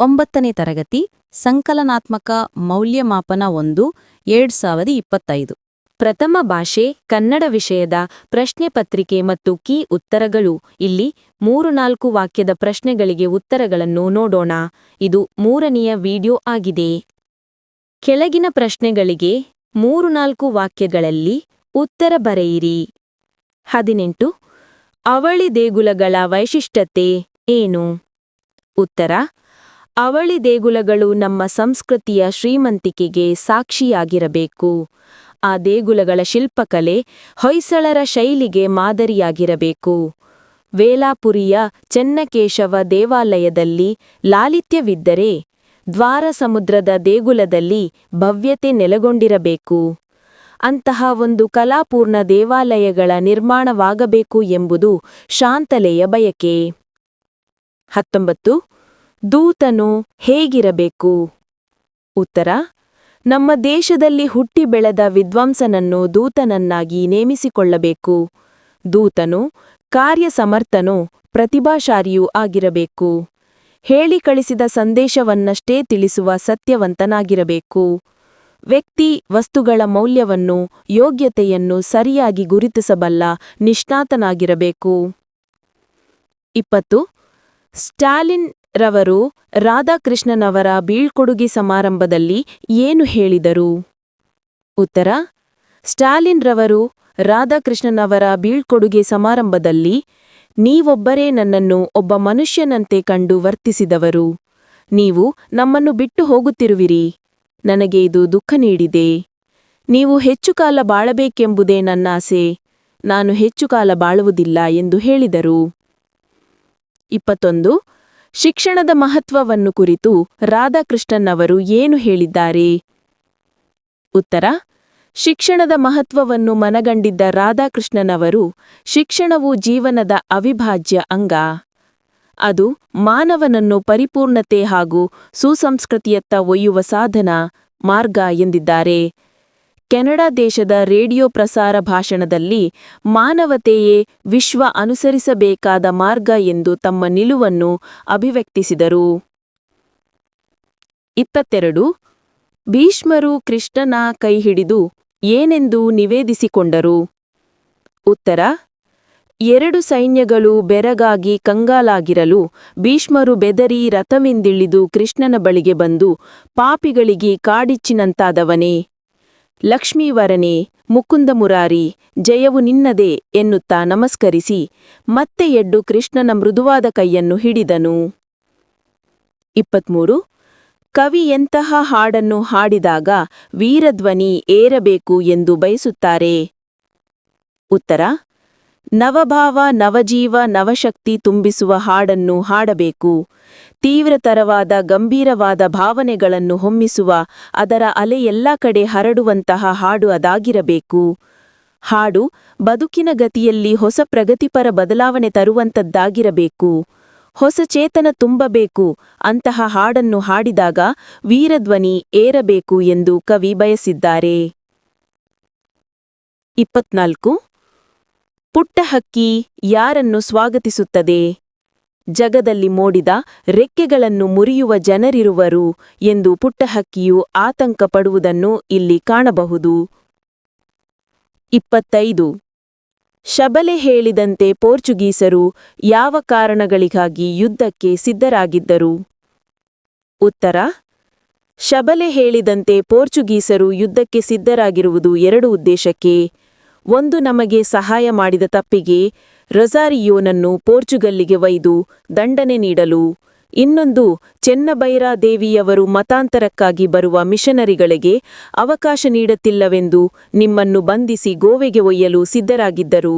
ಒಂಬತ್ತನೇ ತರಗತಿ, ಸಂಕಲನಾತ್ಮಕ ಮೌಲ್ಯಮಾಪನ ಒಂದು, ಎರಡ್ ಸಾವಿರದ ಇಪ್ಪತ್ತೈದು. ಪ್ರಥಮ ಭಾಷೆ, ಕನ್ನಡ ವಿಷಯದ ಪ್ರಶ್ನೆ ಪತ್ರಿಕೆ ಮತ್ತು ಕೀ ಉತ್ತರಗಳು. ಇಲ್ಲಿ ಮೂರು ನಾಲ್ಕು ವಾಕ್ಯದ ಪ್ರಶ್ನೆಗಳಿಗೆ ಉತ್ತರಗಳನ್ನು ನೋಡೋಣ. ಇದು ಮೂರನೆಯ ವಿಡಿಯೋ ಆಗಿದೆ. ಕೆಳಗಿನ ಪ್ರಶ್ನೆಗಳಿಗೆ ಮೂರು ನಾಲ್ಕು ವಾಕ್ಯಗಳಲ್ಲಿ ಉತ್ತರ ಬರೆಯಿರಿ. ಹದಿನೆಂಟು, ಅವಳಿ ದೇಗುಲಗಳ ವೈಶಿಷ್ಟ್ಯತೆ ಏನು? ಉತ್ತರ ಅವಳಿ ದೇಗುಲಗಳು ನಮ್ಮ ಸಂಸ್ಕೃತಿಯ ಶ್ರೀಮಂತಿಕೆಗೆ ಸಾಕ್ಷಿಯಾಗಿರಬೇಕು. ಆ ದೇಗುಲಗಳ ಶಿಲ್ಪಕಲೆ ಹೊಯ್ಸಳರ ಶೈಲಿಗೆ ಮಾದರಿಯಾಗಿರಬೇಕು. ವೇಲಾಪುರಿಯ ಚೆನ್ನಕೇಶವ ದೇವಾಲಯದಲ್ಲಿ ಲಾಲಿತ್ಯವಿದ್ದರೆ ದ್ವಾರ ಸಮುದ್ರದ ದೇಗುಲದಲ್ಲಿ ಭವ್ಯತೆ ನೆಲೆಗೊಂಡಿರಬೇಕು. ಅಂತಹ ಒಂದು ಕಲಾಪೂರ್ಣ ದೇವಾಲಯಗಳ ನಿರ್ಮಾಣವಾಗಬೇಕು ಎಂಬುದು ಶಾಂತಲೆಯ ಬಯಕೆ. ಹತ್ತೊಂಬತ್ತು ದೂತನು ಹೇಗಿರಬೇಕು? ಉತ್ತರ, ನಮ್ಮ ದೇಶದಲ್ಲಿ ಹುಟ್ಟಿ ಬೆಳೆದ ವಿದ್ವಾಂಸನನ್ನು ದೂತನನ್ನಾಗಿ ನೇಮಿಸಿಕೊಳ್ಳಬೇಕು. ದೂತನು, ಕಾರ್ಯಸಮರ್ಥನೂ, ಪ್ರತಿಭಾಶಾಲಿಯೂ ಆಗಿರಬೇಕು. ಹೇಳಿ ಕಳಿಸಿದ ಸಂದೇಶವನ್ನಷ್ಟೇ ತಿಳಿಸುವ ಸತ್ಯವಂತನಾಗಿರಬೇಕು. ವ್ಯಕ್ತಿ ವಸ್ತುಗಳ ಮೌಲ್ಯವನ್ನು, ಯೋಗ್ಯತೆಯನ್ನು ಸರಿಯಾಗಿ ಗುರುತಿಸಬಲ್ಲ ನಿಷ್ಣಾತನಾಗಿರಬೇಕು. ಇಪ್ಪತ್ತು, ಸ್ಟಾಲಿನ್ ರವರು ರಾಧಾಕೃಷ್ಣನವರ ಬೀಳ್ಕೊಡುಗೆ ಸಮಾರಂಭದಲ್ಲಿ ಏನು ಹೇಳಿದರು? ಉತ್ತರ, ಸ್ಟಾಲಿನ್ ರವರು ರಾಧಾಕೃಷ್ಣನವರ ಬೀಳ್ಕೊಡುಗೆ ಸಮಾರಂಭದಲ್ಲಿ ನೀವೊಬ್ಬರೇ ನನ್ನನ್ನು ಒಬ್ಬ ಮನುಷ್ಯನಂತೆ ಕಂಡು ವರ್ತಿಸಿದವರು. ನೀವು ನಮ್ಮನ್ನು ಬಿಟ್ಟು ಹೋಗುತ್ತಿರುವಿರಿ. ನನಗೆ ಇದು ದುಃಖ ನೀಡಿದೆ. ನೀವು ಹೆಚ್ಚು ಕಾಲ ಬಾಳಬೇಕೆಂಬುದೇ ನನ್ನಾಸೆ ನಾನು ಹೆಚ್ಚು ಕಾಲ ಬಾಳುವುದಿಲ್ಲ ಎಂದು ಹೇಳಿದರು. ಇಪ್ಪತ್ತೊಂದು ಶಿಕ್ಷಣದ ಮಹತ್ವವನ್ನು ಕುರಿತು ರಾಧಾಕೃಷ್ಣನ್ ಅವರು ಏನು ಹೇಳಿದ್ದಾರೆ? ಉತ್ತರ, ಶಿಕ್ಷಣದ ಮಹತ್ವವನ್ನು ಮನಗಂಡಿದ್ದ ರಾಧಾಕೃಷ್ಣನವರು ಶಿಕ್ಷಣವು ಜೀವನದ ಅವಿಭಾಜ್ಯ ಅಂಗ. ಅದು ಮಾನವನನ್ನು ಪರಿಪೂರ್ಣತೆ ಹಾಗೂ ಸುಸಂಸ್ಕೃತಿಯತ್ತ ಒಯ್ಯುವ ಸಾಧನ ಮಾರ್ಗ ಎಂದಿದ್ದಾರೆ. ಕೆನಡಾ ದೇಶದ ರೇಡಿಯೋ ಪ್ರಸಾರ ಭಾಷಣದಲ್ಲಿ ಮಾನವತೆಯೇ ವಿಶ್ವ ಅನುಸರಿಸಬೇಕಾದ ಮಾರ್ಗ ಎಂದು ತಮ್ಮ ನಿಲುವನ್ನು ಅಭಿವ್ಯಕ್ತಿಸಿದರು. ಇಪ್ಪತ್ತೆರಡು, ಭೀಷ್ಮರು ಕೃಷ್ಣನ ಕೈಹಿಡಿದು ಏನೆಂದು ನಿವೇದಿಸಿಕೊಂಡರು? ಉತ್ತರ, ಎರಡು ಸೈನ್ಯಗಳು ಬೆರಗಾಗಿ ಕಂಗಾಲಾಗಿರಲು ಭೀಷ್ಮರು ಬೆದರಿ ರಥಮಿಂದಿಳಿದು ಕೃಷ್ಣನ ಬಳಿಗೆ ಬಂದು ಪಾಪಿಗಳಿಗೆ ಕಾಡಿಚ್ಚಿನಂತಾದವನೇ? ಲಕ್ಷ್ಮೀವರನೇ, ಮುಕುಂದ ಮುರಾರಿ, ಜಯವು ನಿನ್ನದೆ ಎನ್ನುತ್ತಾ ನಮಸ್ಕರಿಸಿ, ಮತ್ತೆ ಎಡ್ಡು ಕೃಷ್ಣನ ಮೃದುವಾದ ಕೈಯನ್ನು ಹಿಡಿದನು. ಇಪ್ಪತ್ಮೂರು. ಕವಿ ಎಂತಹ ಹಾಡನ್ನು ಹಾಡಿದಾಗ ವೀರಧ್ವನಿ ಏರಬೇಕು ಎಂದು ಬಯಸುತ್ತಾರೆ? ಉತ್ತರ. ನವಭಾವ, ನವಜೀವ, ನವಶಕ್ತಿ ತುಂಬಿಸುವ ಹಾಡನ್ನು ಹಾಡಬೇಕು. ತೀವ್ರತರವಾದ, ಗಂಭೀರವಾದ ಭಾವನೆಗಳನ್ನು ಹೊಮ್ಮಿಸುವ, ಅದರ ಅಲೆ ಎಲ್ಲ ಕಡೆ ಹರಡುವಂತಹ ಹಾಡು ಅದಾಗಿರಬೇಕು. ಹಾಡು ಬದುಕಿನ ಗತಿಯಲ್ಲಿ ಹೊಸ ಪ್ರಗತಿಪರ ಬದಲಾವಣೆ ತರುವಂತದ್ದಾಗಿರಬೇಕು. ಹೊಸ ಚೇತನ ತುಂಬಬೇಕು, ಅಂತಹ ಹಾಡನ್ನು ಹಾಡಿದಾಗ ವೀರಧ್ವನಿ ಏರಬೇಕು ಎಂದು ಕವಿ ಬಯಸಿದ್ದಾರೆ. ಇಪ್ಪತ್ನಾಲ್ಕು ಪುಟ್ಟ ಹಕ್ಕಿ ಯಾರನ್ನು ಸ್ವಾಗತಿಸುತ್ತದೆ? ಜಗದಲ್ಲಿ ಮೋಡಿದ ರೆಕ್ಕೆಗಳನ್ನು ಮುರಿಯುವ ಜನರಿರುವರು ಎಂದು ಪುಟ್ಟಹಕ್ಕಿಯು ಆತಂಕ ಪಡುವುದನ್ನು ಇಲ್ಲಿ ಕಾಣಬಹುದು. ಇಪ್ಪತ್ತೈದು. ಶಬಲೆ ಹೇಳಿದಂತೆ ಪೋರ್ಚುಗೀಸರು ಯಾವ ಕಾರಣಗಳಿಗಾಗಿ ಯುದ್ಧಕ್ಕೆ ಸಿದ್ಧರಾಗಿದ್ದರು? ಉತ್ತರ. ಶಬಲೆ ಹೇಳಿದಂತೆ ಪೋರ್ಚುಗೀಸರು ಯುದ್ಧಕ್ಕೆ ಸಿದ್ಧರಾಗಿರುವುದು ಎರಡು ಉದ್ದೇಶಕ್ಕೆ. ಒಂದು ನಮಗೆ ಸಹಾಯ ಮಾಡಿದ ತಪ್ಪಿಗೆ ರೊಜಾರಿಯೋನನ್ನು ಪೋರ್ಚುಗಲ್ಲಿಗೆ ಒಯ್ದು ದಂಡನೆ ನೀಡಲು, ಇನ್ನೊಂದು ಚೆನ್ನಬೈರಾ ದೇವಿಯವರು ಮತಾಂತರಕ್ಕಾಗಿ ಬರುವ ಮಿಷನರಿಗಳಿಗೆ ಅವಕಾಶ ನೀಡುತ್ತಿಲ್ಲವೆಂದು ನಿಮ್ಮನ್ನು ಬಂಧಿಸಿ ಗೋವೆಗೆ ಒಯ್ಯಲು ಸಿದ್ಧರಾಗಿದ್ದರು.